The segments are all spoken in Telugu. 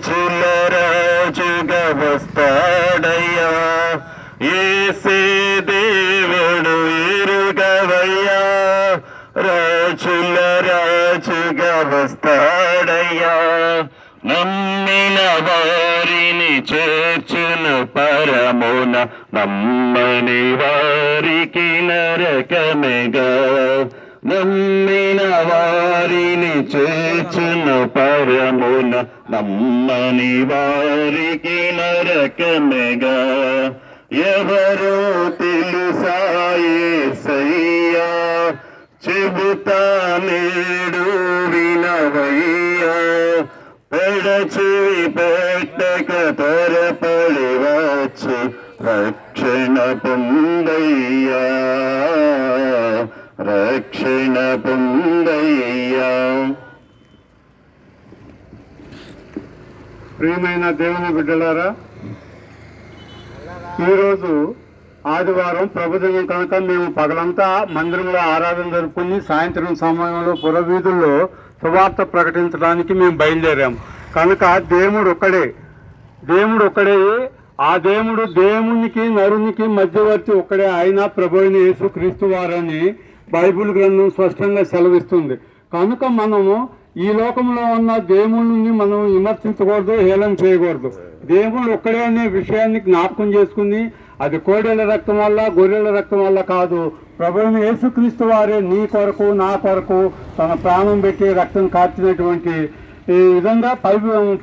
రాజుల రాజుగా వస్తాడయ్యా ఏసే దేవుడు ఇరుగవయ్యా. రాజుల రాజుగా వస్తాడయ్యా నమ్మిన వారిని చేర్చును పరమున నమ్మని వారికి నరకమెగా. నమ్మిన వారిని చేర్చును పరమున నమ్మని వారికి నరకమెగా ఎవరు తెలుసాయేసయ్యా చెబుతా నేడు వినవయ్యా. పెడచివి పెట్టక తరపడి వచ్చి రక్షణ పొందయ్యా. రక్షణ పొందయ్యా ప్రియమైన దేవుని బిడ్డలారా ఈరోజు ఆదివారం ప్రభుత్వం కనుక మేము పగలంతా మందిరంలో ఆరాధన జరుపుకుని సాయంత్రం సమయంలో పురవీధుల్లో సువార్త ప్రకటించడానికి మేము బయలుదేరాం కనుక దేవుడు ఒక్కడే దేవుడు ఒక్కడే ఆ దేవుడు దేవునికి నరునికి మధ్యవర్తి ఒక్కడే ఆయన ప్రభుని యేసు క్రీస్తు వారని బైబిల్ గ్రంథం స్పష్టంగా సెలవిస్తుంది. కనుక మనము ఈ లోకంలో ఉన్న దేవుళ్ళని మనం విమర్శించకూడదు హేళన చేయకూడదు. దేవుడు ఒక్కడే అనే విషయాన్ని జ్ఞాపకం చేసుకుని అది కోడెల రక్తం వల్ల గొర్రెల రక్తం వల్ల కాదు. ప్రభుత్వ యేసుక్రీస్తు వారే నీ కొరకు నా కొరకు తన ప్రాణం పెట్టి రక్తం కార్చినటువంటి ఈ విధంగా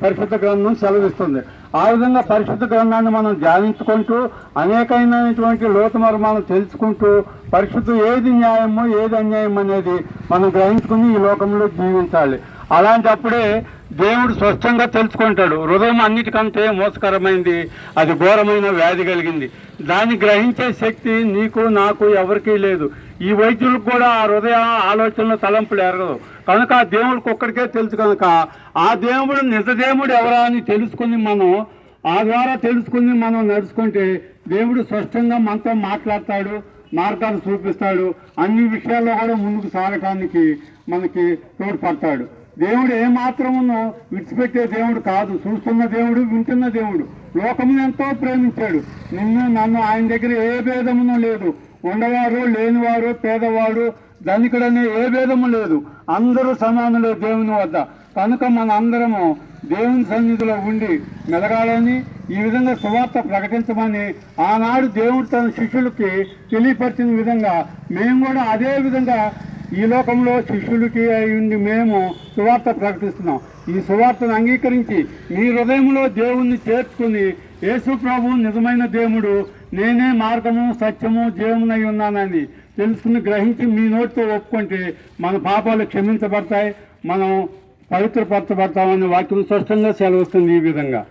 పరిశుద్ధ గ్రంథం సెలవిస్తుంది. ఆ విధంగా పరిశుద్ధ గ్రంథాన్ని మనం ధ్యానించుకుంటూ అనేకమైనటువంటి లోతు మనం తెలుసుకుంటూ పరిశుద్ధ ఏది న్యాయమో ఏది అన్యాయం అనేది మనం గ్రహించుకుని ఈ లోకంలో జీవించాలి. అలాంటప్పుడే దేవుడు స్పష్టంగా తెలుసుకుంటాడు. హృదయం అన్నిటికంటే మోసకరమైంది అది ఘోరమైన వ్యాధి కలిగింది. దాన్ని గ్రహించే శక్తి నీకు నాకు ఎవరికీ లేదు. ఈ వైద్యులకు కూడా ఆ హృదయ ఆలోచనలు తలంపులు ఎరగదు. కనుక ఆ దేవుడికి ఒక్కడికే తెలుసు కనుక ఆ దేవుడు నిజ దేవుడు ఎవరా అని తెలుసుకుని మనం ఆ ద్వారా తెలుసుకుని మనం నడుచుకుంటే దేవుడు స్పష్టంగా మనతో మాట్లాడతాడు మార్గాలు చూపిస్తాడు అన్ని విషయాల్లో కూడా ముందుకు సాగటానికి మనకి తోడ్పడతాడు. దేవుడు ఏమాత్రమును విడిచిపెట్టే దేవుడు కాదు. చూస్తున్న దేవుడు వింటున్న దేవుడు. లోకమును ఎంతో ప్రేమించాడు. నిన్ను నన్ను ఆయన దగ్గర ఏ భేదమును లేదు. ఉండవారు లేనివారు పేదవాడు ధనికుడనే ఏ భేదము లేదు. అందరూ సమానులే దేవుని వద్ద. కనుక మన అందరము దేవుని సన్నిధిలో ఉండి మెలగాలని ఈ విధంగా సువార్త ప్రకటించమని ఆనాడు దేవుడు తన శిష్యులకి తెలియపరిచిన విధంగా మేము కూడా అదే విధంగా ఈ లోకంలో శిష్యులకి అయి ఉండి మేము సువార్త ప్రకటిస్తున్నాం. ఈ సువార్తను అంగీకరించి మీ హృదయంలో దేవుణ్ణి చేర్చుకుని యేసు ప్రభు నిజమైన దేవుడు నేనే మార్గము సత్యము జీవమునై ఉన్నానని తెలుసుకుని గ్రహించి మీ నోటితో ఒప్పుకుంటే మన పాపాలు క్షమించబడతాయి మనం పవిత్రపరచబడతామని వాక్యం స్పష్టంగా సెలవుస్తుంది ఈ విధంగా.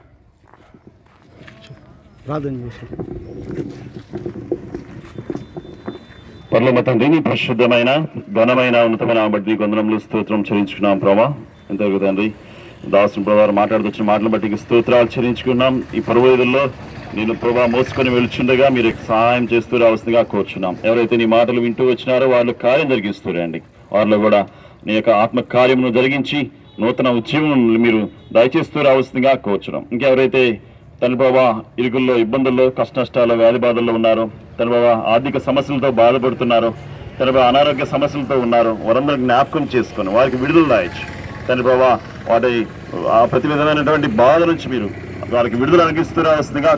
ప్రార్థన చేశారు. పర్లోమ తండ్రిని పరిశుద్ధమైన ఘనమైన ఉన్నతమైన బట్టి కొందరంలో స్తోత్రం చెల్లించుకున్నాం ప్రభా. ఎంతవరకు తండ్రి. దాసుని ప్రభావం మాట్లాడుతున్న మాటలు బట్టి స్తోత్రాలు చెల్లించుకున్నాం. ఈ పర్వేదుల్లో నేను ప్రభా మోసుకొని వెళ్చుండగా మీరు సహాయం చేస్తూ రావాల్సిందిగా కోరుచున్నాం. ఎవరైతే నీ మాటలు వింటూ వచ్చినారో వాళ్ళు కార్యం జరిగిస్తూరండి వారిలో కూడా నీ యొక్క ఆత్మ కార్యమును జరిగించి నూతన ఉద్యమం మీరు దయచేస్తూ రావాల్సిందిగా కోరుచున్నాం. ఇంకెవరైతే తండ్రి బాబా ఇరుగుల్లో ఇబ్బందుల్లో కష్ట నష్టాలు వ్యాధి బాధల్లో ఉన్నారు. తండ్రి బాబా ఆర్థిక సమస్యలతో బాధపడుతున్నారు. తన బాబా అనారోగ్య సమస్యలతో ఉన్నారు. వారందరూ జ్ఞాపకం చేసుకొని వారికి విడుదల రాయచ్చు తండ్రి బాబా వాటి ఆ ప్రతి విధమైనటువంటి బాధ నుంచి మీరు వారికి విడుదల అనిపిస్తూ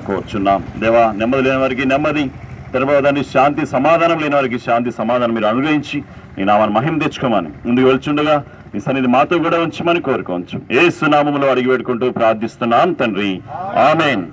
కోరుచున్నాం. దేవా నెమ్మది లేని వారికి నెమ్మది. తన దాన్ని శాంతి సమాధానం లేని వారికి శాంతి సమాధానం మీరు అనుగ్రహించి నీ నామాన్ని మహిమ తెచ్చుకోమని ముందుకు వెళ్చుండగా మీ సన్నిధి మాతో కూడా ఉంచమని కోరుకోవచ్చు ఏ సునామంలో అడిగి పెట్టుకుంటూ ప్రార్థిస్తున్నాం తండ్రి. ఆమెన్.